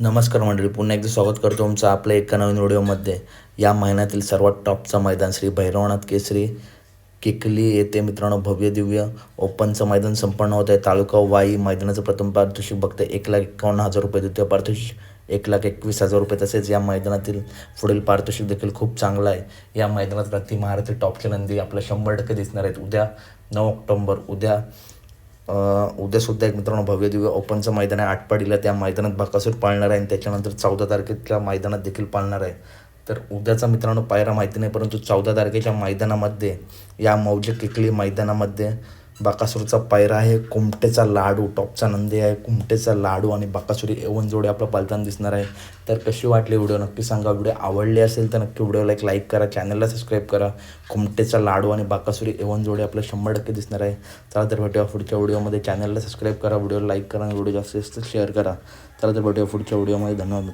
नमस्कार मंडळी पुन्हा एकदा स्वागत करतो तुमचं आपल्या एका नवीन व्हिडिओमध्ये. या महिन्यातील सर्वात टॉपचं मैदान श्री भैरवनाथ केसरी किकली येथे मित्रांनो भव्य दिव्य ओपनचं मैदान संपन्न होत आहे. तालुका वाई मैदानाचं प्रथम पारितोषिक बघते एक लाख एकावन्न हजार रुपये द्वितीय पारितोषिक एक लाख एकवीस हजार रुपये. तसेच या मैदानातील पुढील पारितोषिक देखील खूप चांगलं आहे. या मैदानात प्रति महाराष्ट्र टॉपचे नंदी आपल्या शंभर टक्के दिसणार आहेत. उद्या नऊ ऑक्टोंबर उद्या उद्यासुद्धा एक मित्रांनो भव्य दिव्य ओपनचं मैदान आहे. आटपाडीला त्या मैदानात बकासूर पाळणार आहे आणि त्याच्यानंतर चौदा तारखेच्या मैदानात देखील पाळणार आहे. तर उद्याचा मित्रांनो पायरा माहिती नाही परंतु चौदा तारखेच्या मैदानामध्ये या मौजे किकली मैदानामध्ये बकासूरचा पायरा आहे कुमटेचा लाडू टॉपचा नंदी आहे कुमटेचा लाडू आणि बाकासुरी एवन जोडे आपलं पालताना दिसणार आहे. तर कशी वाटली व्हिडिओ? नक्की सांगा. व्हिडिओ आवडली असेल तर नक्की व्हिडिओला एक लाईक करा चॅनलला सबस्क्राईब करा. कुमटेचा लाडू आणि बाकासुरी एवन जोडे आपलं शंभर टक्के दिसणार आहे. चला तर भेटूया पुढच्या व्हिडिओमध्ये. चॅनलला सबस्क्राईब करा व्हिडिओला लाईक करा आणि व्हिडिओ जास्तीत जास्त शेअर करा. चला तर भेटूया पुढच्या व्हिडिओमध्ये. धन्यवाद